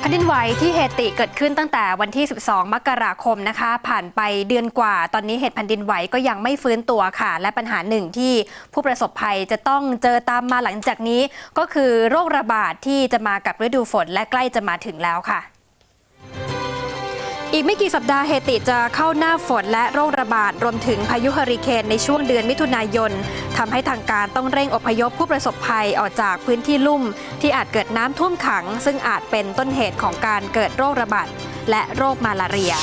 แผ่นดินไหวที่เฮติเกิดขึ้นตั้งแต่วันที่ 12 มกราคมนะคะ ผ่านไปเดือนกว่า ตอนนี้เหตุแผ่นดินไหวก็ยังไม่ฟื้นตัวค่ะ และปัญหาหนึ่งที่ผู้ประสบภัยจะต้องเจอตามมาหลังจากนี้ ก็คือโรคระบาดที่จะมากับฤดูฝนและใกล้จะมาถึงแล้วค่ะ อีกไม่กี่สัปดาห์เฮติจะเข้าหน้าฝนและโรคระบาด รวมถึงพายุเฮอริเคนในช่วงเดือนมิถุนายนทำให้ทางการต้องเร่งอพยพผู้ประสบภัยออกจากพื้นที่ลุ่ม ที่อาจเกิดน้ำท่วมขัง ซึ่งอาจเป็นต้นเหตุของการเกิดโรคระบาดและโรคมาลาเรีย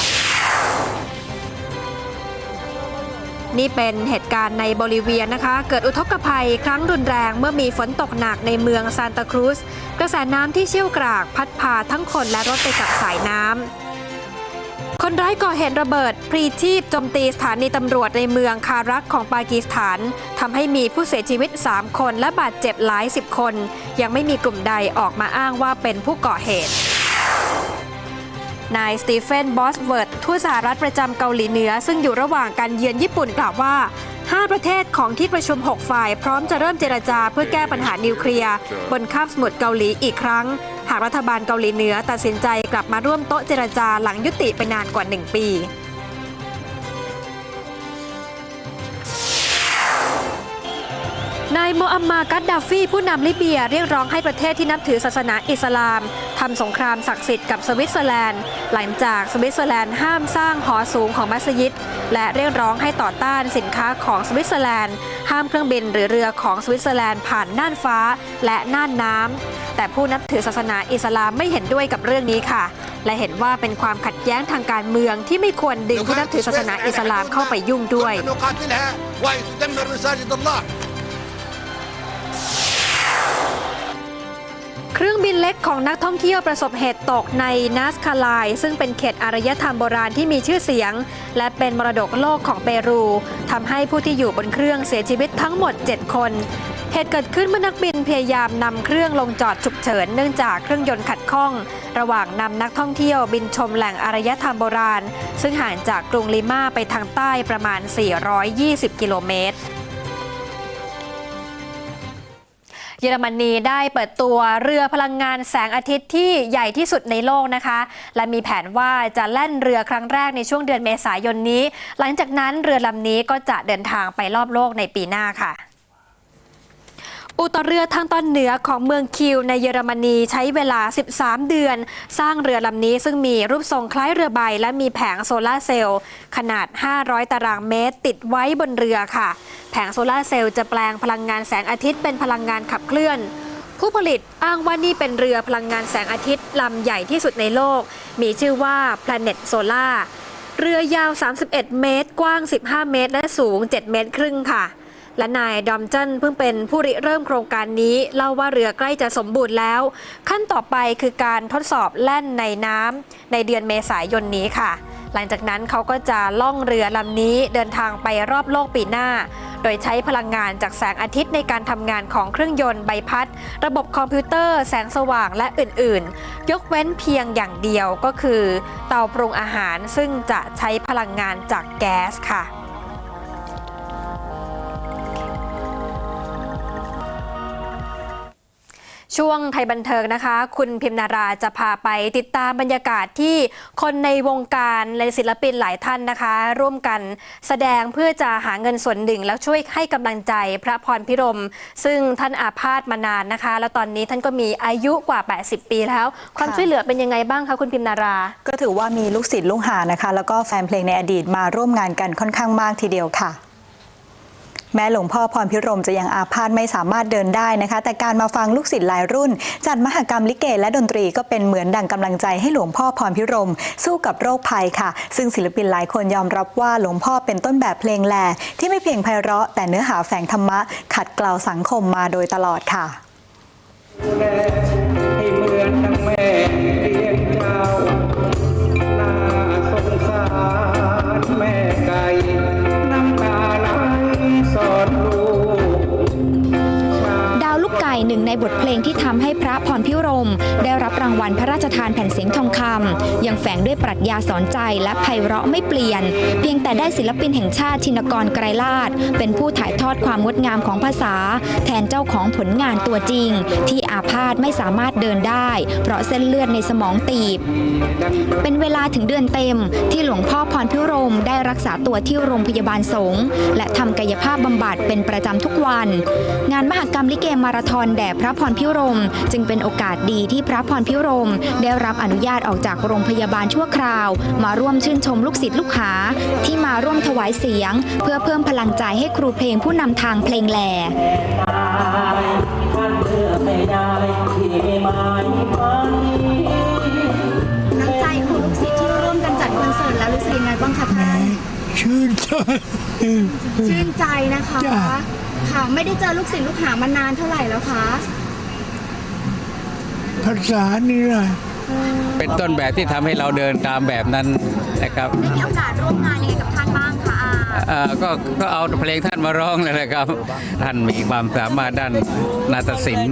นี่เป็นเหตุการณ์ในโบลิเวียนะคะ เกิดอุทกภัยครั้งรุนแรงเมื่อมีฝนตกหนักในเมืองซานตาครูซกระแสน้ำที่เชี่ยวกรากพัดพาทั้งคนและรถไปกับสายน้ำ คนร้ายก่อเหตุระเบิดพรีชีพโจมตีสถานีตำรวจในเมืองคารักของปากีสถานทำให้มีผู้เสียชีวิต 3 คนและบาดเจ็บหลายสิบคน ยังไม่มีกลุ่มใดออกมาอ้างว่าเป็นผู้ก่อเหตุนายสตีเฟน บอสเวิร์ดทูตสหรัฐประจำเกาหลีเหนือ ซึ่งอยู่ระหว่างการเยือนญี่ปุ่นกล่าวว่า 5 ประเทศของที่ประชุม 6 ฝ่าย พร้อมจะเริ่มเจรจาเพื่อแก้ปัญหานิวเคลียร์ บนคาบสมุทรเกาหลีอีกครั้ง หากรัฐบาลเกาหลีเหนือตัดสินใจกลับมาร่วมโต๊ะเจรจาหลังยุติไปนานกว่า 1 ปี นายโมอัมมากัดดาฟีผู้นำลิเบียเรียกร้องให้ประเทศที่นับถือศาสนาอิสลามทำสงครามศักดิ์สิทธิ์กับสวิตเซอร์แลนด์ หลังจากสวิตเซอร์แลนด์ห้ามสร้างหอสูงของมัสยิด และเรียกร้องให้ต่อต้านสินค้าของสวิตเซอร์แลนด์ ห้ามเครื่องบินหรือเรือของสวิตเซอร์แลนด์ผ่านน่านฟ้าและน่านน้ำแต่ผู้นับถือศาสนาอิสลามไม่เห็นด้วยกับเรื่องนี้ค่ะ และเห็นว่าเป็นความขัดแย้งทางการเมืองที่ไม่ควรดึงผู้นับถือศาสนาอิสลามเข้าไปยุ่งด้วย เครื่องบินเล็กของนักท่องเที่ยวประสบเหตุตกในนัสคาลาย ซึ่งเป็นเขตอารยธรรมโบราณที่มีชื่อเสียง และเป็นมรดกโลกของเปรูทำให้ผู้ที่อยู่บนเครื่องเสียชีวิตทั้งหมด 7 คน เหตุเกิดขึ้นเมื่อนักบินพยายามนำเครื่องลงจอดฉุกเฉินเนื่องจากเครื่องยนต์ขัดข้อง ระหว่างนำนักท่องเที่ยวบินชมแหล่งอารยธรรมโบราณ ซึ่งห่างจากกรุงลิมาไปทางใต้ประมาณ 420 กิโลเมตร เยอรมนีได้เปิดตัวเรือพลังงานแสงอาทิตย์ที่ใหญ่ที่สุดในโลกนะคะ และมีแผนว่าจะแล่นเรือครั้งแรกในช่วงเดือนเมษายนนี้ หลังจากนั้นเรือลำนี้ก็จะเดินทางไปรอบโลกในปีหน้าค่ะ อู่ต่อเรือทางตอนเหนือของเมืองคิวในเยอรมนีใช้เวลา 13 เดือน สร้างเรือลำนี้ซึ่งมีรูปทรงคล้ายเรือใบ และมีแผงโซลาร์เซลล์ขนาด 500 ตารางเมตร ติดไว้บนเรือค่ะ แผงโซลาร์เซลล์จะแปลงพลังงานแสงอาทิตย์เป็นพลังงานขับเคลื่อน ผู้ผลิตอ้างว่านี่เป็นเรือพลังงานแสงอาทิตย์ลำใหญ่ที่สุดในโลก มีชื่อว่า Planet Solar เรือยาว 31 เมตร กว้าง 15 เมตร และสูง 7 เมตรครึ่งค่ะ และนายดอมจันเพิ่งเป็นผู้ริเริ่มโครงการนี้ เล่าว่าเรือใกล้จะสมบูรณ์แล้ว ขั้นต่อไปคือการทดสอบแล่นในน้ำในเดือนเมษายนนี้ค่ะ หลังจากนั้นเขาก็จะล่องเรือลำนี้เดินทางไปรอบโลกปีหน้า โดยใช้พลังงานจากแสงอาทิตย์ในการทำงานของเครื่องยนต์ใบพัด ระบบคอมพิวเตอร์ แสงสว่างและอื่นๆ ยกเว้นเพียงอย่างเดียวก็คือ เตาปรุงอาหารซึ่งจะใช้พลังงานจากแก๊สค่ะ ช่วงไทยบันเทิงนะคะ คุณพิมนาราจะพาไปติดตามบรรยากาศที่คนในวงการและศิลปินหลายท่านนะคะ ร่วมกันแสดงเพื่อจะหาเงินส่วนหนึ่ง แล้วช่วยให้กำลังใจพระพรพิรม ซึ่งท่านอาพาธมานานนะคะ แล้วตอนนี้ท่านก็มีอายุกว่า 80 ปีแล้ว ความค่ะช่วยเหลือเป็นยังไงบ้างคะคุณพิมนารา ก็ถือว่ามีลูกศิษย์ลูกหานะคะ แล้วก็แฟนเพลงในอดีตมาร่วมงานกันค่อนข้างมากทีเดียวค่ะ แม้หลวงพ่อพรพิรมจะยังอาพาธไม่สามารถเดินได้นะคะ แต่การมาฟังลูกศิษย์หลายรุ่น จัดมหกรรมลิเกและดนตรีก็เป็นเหมือนดังกำลังใจให้หลวงพ่อพรพิรม สู้กับโรคภัยค่ะ ซึ่งศิลปินหลายคนยอมรับว่าหลวงพ่อเป็นต้นแบบเพลงแหล่ที่ไม่เพียงไพเราะ แต่เนื้อหาแฝงธรรมะ ขัดเกลาสังคมมาโดยตลอดค่ะดูแลให้เหมือนดังแม่เลี้ยงเจ้า ในบทเพลงที่ทำให้พระพรพิรม ได้รับรางวัลพระราชทานแผ่นเสียงทองคำยังแฝงด้วยปรัชญาสอนใจและไพเราะไม่เปลี่ยน เพียงแต่ได้ศิลปินแห่งชาติชินกรไกรลาดเป็นผู้ถ่ายทอดความงดงามของภาษา แทนเจ้าของผลงานตัวจริง ที่อาพาธไม่สามารถเดินได้ เพราะเส้นเลือดในสมองตีบ เป็นเวลาถึงเดือนเต็ม ที่หลวงพ่อพรพิรมได้รักษาตัวที่โรงพยาบาลสงฆ์และทำกายภาพบำบัดเป็นประจำทุกวัน งานมหกรรมลิเกมาราธอนแด่พระพรพิรม จึงเป็นโอกาสดีที่พระพรพิรม ได้รับอนุญาตออกจากโรงพยาบาลชั่วคราว มาร่วมชื่นชมลูกศิษย์ลูกหา ที่มาร่วมถวายเสียง เพื่อเพิ่มพลังใจให้ครูเพลงผู้นำทางเพลงแหล่น้ำใจของลูกศิษย์ที่ร่วมกันจัดคอนเสิร์ตแล้วรู้สึกยังไงบ้างคะท่านชื่นใจ ชื่นใจนะคะจ้ะ ค่ะ ไม่ได้เจอลูกศิษย์ลูกหามานานเท่าไหร่แล้วคะภาษานี่นะเป็นต้นแบบที่ทำให้เราเดินตามแบบนั้นนะครับได้มีโอกาสร่วมงานยังไงกับท่านบ้างคะอาเอ่อก็ก็เอาเพลงท่านมาร้องเลยนะครับ ท่านมีความสามารถด้านนาฏศิลป์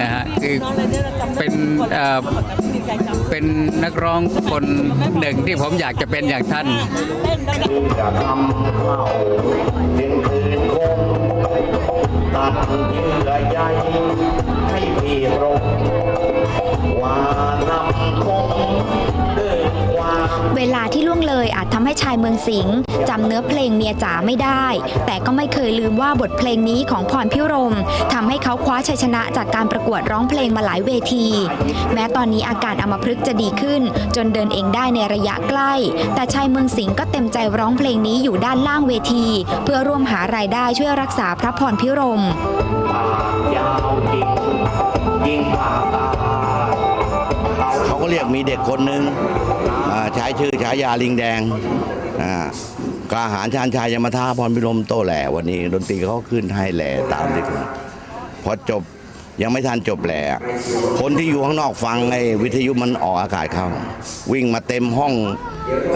นะฮะคือเป็นเอ่อเป็นนักร้องคนหนึ่งที่ผมอยากจะเป็นอย่างท่านจะทำเข้าเป็นคืนคงตั ดเยื่อใยให้พี่ตรง เวลาที่ล่วงเลยอาจทำให้ชายเมืองสิงห์จำเนื้อเพลงเมียจ๋าไม่ได้ แต่ก็ไม่เคยลืมว่าบทเพลงนี้ของพรพิรมทำให้เขาคว้าชัยชนะจากการประกวดร้องเพลงมาหลายเวที แม้ตอนนี้อาการอัมพฤกษ์จะดีขึ้น จนเดินเองได้ในระยะใกล้ แต่ชายเมืองสิงห์ก็เต็มใจร้องเพลงนี้อยู่ด้านล่างเวที เพื่อร่วมหารายได้ช่วยรักษาพระพรพิรมเขาก็เรียกมีเด็กคนหนึ่ง ช้ชื่อฉายาลิงแดงอ่ากล้าหารชาญชายยมท้าพรพิรมโตแหล่วันนี้ดนตรีเขาขึ้นให้แหล่ตามที่คุณพอจบยังไม่ทันจบแหล่คนที่อยู่ข้างนอกฟังไอ้วิทยุมันออกอากาศเข้า วิ่งมาเต็มห้อง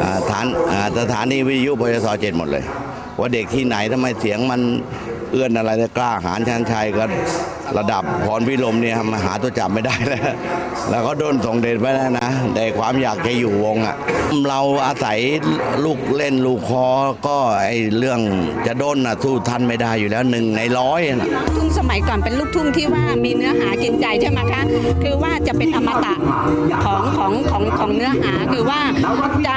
อฐานสถานีวิทยุพยศเจ็ดหมดเลย ว่าเด็กที่ไหนทำไมเสียงมันเอื้อนอะไรกล้าหารชาญชัยก็ ระดับพรพิรมเนี่ยมาหาตัวจับไม่ได้แล้ว แล้วก็โดนส่งเดชไปแล้วนะแต่ความอยากจะอยู่วงอะเราอาศัยลูกเล่นลูกคอก็ไอเรื่องจะโดนน่ะสู้ท่านไม่ได้อยู่แล้วหนึ่งในร้อยนะทุ่งสมัยก่อนเป็นลูกทุ่งที่ว่ามีเนื้อหากินใจใช่ไหมคะ คือว่าจะเป็นอมตะของของของของเนื้อหาคือว่าจะ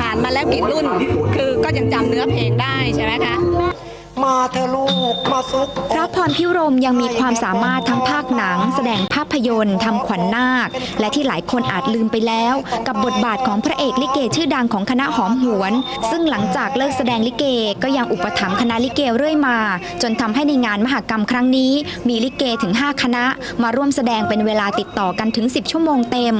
ผ่านมาแล้วกี่รุ่น คือก็ยังจำเนื้อเพลงได้ใช่ไหมคะ มาเธอลูกมาซุกพระพรพิรมยังมีความสามารถทั้งภาคหนัง แสดงภาพยนตร์ทำขวัญนาค และที่หลายคนอาจลืมไปแล้ว กับบทบาทของพระเอกลิเกชื่อดังของคณะหอมหวน ซึ่งหลังจากเลิกแสดงลิเกก็ยังอุปถัมภ์คณะลิเกเรื่อยมา จนทำให้ในงานมหกรรมครั้งนี้ มีลิเกถึง 5 คณะ มาร่วมแสดงเป็นเวลาติดต่อกันถึง 10 ชั่วโมงเต็ม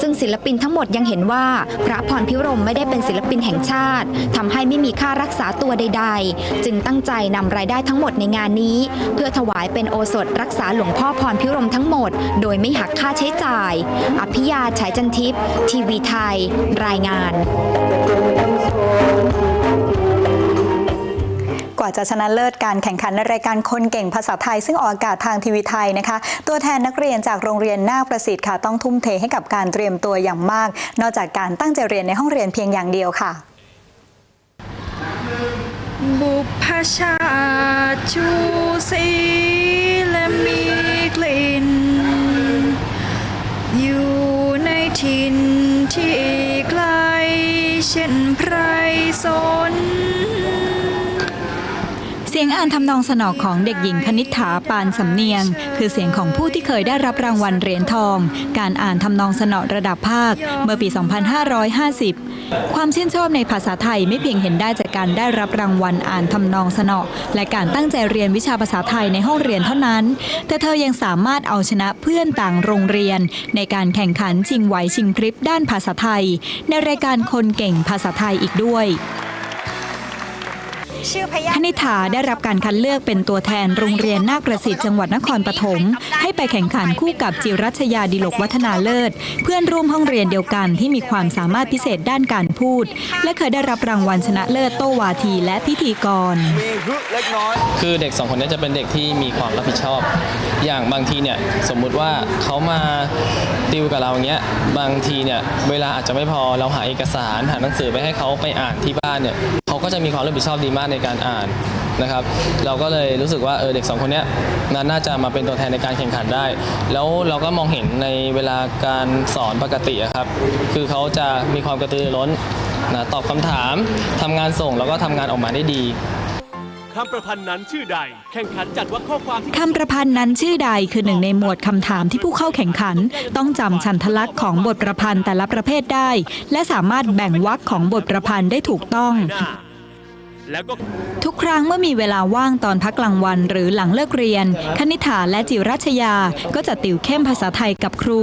ซึ่งศิลปินทั้งหมดยังเห็นว่า พระพรพิรมไม่ได้เป็นศิลปินแห่งชาติทำให้ไม่มีค่ารักษาตัวใด ๆ จึงตั้งใจนำรายได้ทั้งหมดในงานนี้ เพื่อถวายเป็นโอสถรักษาหลวงพ่อพรพิรมทั้งหมด โดยไม่หักค่าใช้จ่าย อภิยาฉายจันทิพย์ทีวีไทย รายงานกว่าจะชนะเลิศการแข่งขันในรายการคนเก่งภาษาไทย ซึ่งออกอากาศทางทีวีไทยนะคะ ตัวแทนนักเรียนจากโรงเรียนนาคประสิทธิ์ค่ะต้องทุ่มเทให้กับการเตรียมตัวอย่างมาก นอกจากการตั้งใจเรียนในห้องเรียนเพียงอย่างเดียวค่ะ บุพชาติชูสีและมีกลิ่น อยู่ในถิ่น ที่ไกล เช่นไพรสน เสียงอ่านทำนองสนอของเด็กหญิงคณิษฐาปานสำเนียง คือเสียงของผู้ที่เคยได้รับรางวัลเหรียญทอง การอ่านทำนองสนอระดับภาคเมื่อปี 2550 ความชื่นชอบในภาษาไทยไม่เพียงเห็นได้จากการได้รับรางวัลอ่านทำนองสนอและการตั้งใจเรียนวิชาภาษาไทยในห้องเรียนเท่านั้น แต่เธอยังสามารถเอาชนะเพื่อนต่างโรงเรียน ในการแข่งขันชิงไหวชิงพริบด้านภาษาไทย ในรายการคนเก่งภาษาไทยอีกด้วย คณิ t าได้รับการคัดเลือกเป็นตัวแทนโรงเรียนนาคประสิทธิ์จังหวัดนครปฐมให้ไปแข่งขันคู่กับจิรัชยาดิลกวัฒนาเลิศ เพื่อนร่วมห้องเรียนเดียวกันที่มีความสามารถพิเศษด้านการพูด และเคยได้รับรางวัลชนะเลิศโตวาทีและพิธีกรคือเด็กสองคนนี้จะเป็นเด็กที่มีความรับผิดชอบ อย่างบางทีเนี่ยสมมุติว่าเขามาติวกับเราอย่างเงี้ยบางทีเนี่ยเวลาอาจจะไม่พอเราหาเอกสารหาหนังสือไปให้เขาไปอ่านที่บ้านเนี่ยเขาก็จะมีความรับผิดชอบดีมากในการอ่าน นะครับ เราก็เลยรู้สึกว่าเออเด็กสองคนเนี้ยน่าน่าจะมาเป็นตัวแทนในการแข่งขันได้ แล้วเราก็มองเห็นในเวลาการสอนปกติอะครับ คือเขาจะมีความกระตือรือร้นนะตอบคำถามทำงานส่งแล้วก็ทำงานออกมาได้ดีคำประพันธ์นั้นชื่อใด แข่งขันจัดว่าข้อความที่คำประพันธ์นั้นชื่อใดคือหนึ่งในหมวดคำถามที่ผู้เข้าแข่งขัน ต้องจำชันทลักษณ์ของบทประพันธ์แต่ละประเภทได้ และสามารถแบ่งวรรคของบทประพันธ์ได้ถูกต้อง แล้วก็ทุกครั้งเมื่อมีเวลาว่างตอนพักกลางวันหรือหลังเลิกเรียน คณิ t าและจิรัชยา ก็จะติวเข้มภาษาไทยกับครู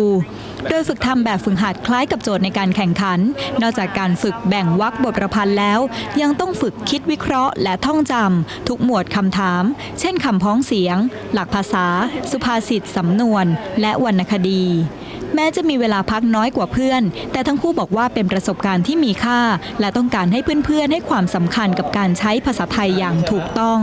โดยฝึกทำแบบฝึกหัดคล้ายกับโจทย์ในการแข่งขัน นอกจากการฝึกแบ่งวรรคบทประพันธ์แล้ว ยังต้องฝึกคิดวิเคราะห์และท่องจำทุกหมวดคำถาม เช่นคำพ้องเสียง หลักภาษา สุภาษิตสำนวน และวรรณคดี แม้จะมีเวลาพักน้อยกว่าเพื่อน แต่ทั้งคู่บอกว่าเป็นประสบการณ์ที่มีค่า และต้องการให้เพื่อนๆให้ความสำคัญกับการใช้ภาษาไทยอย่างถูกต้อง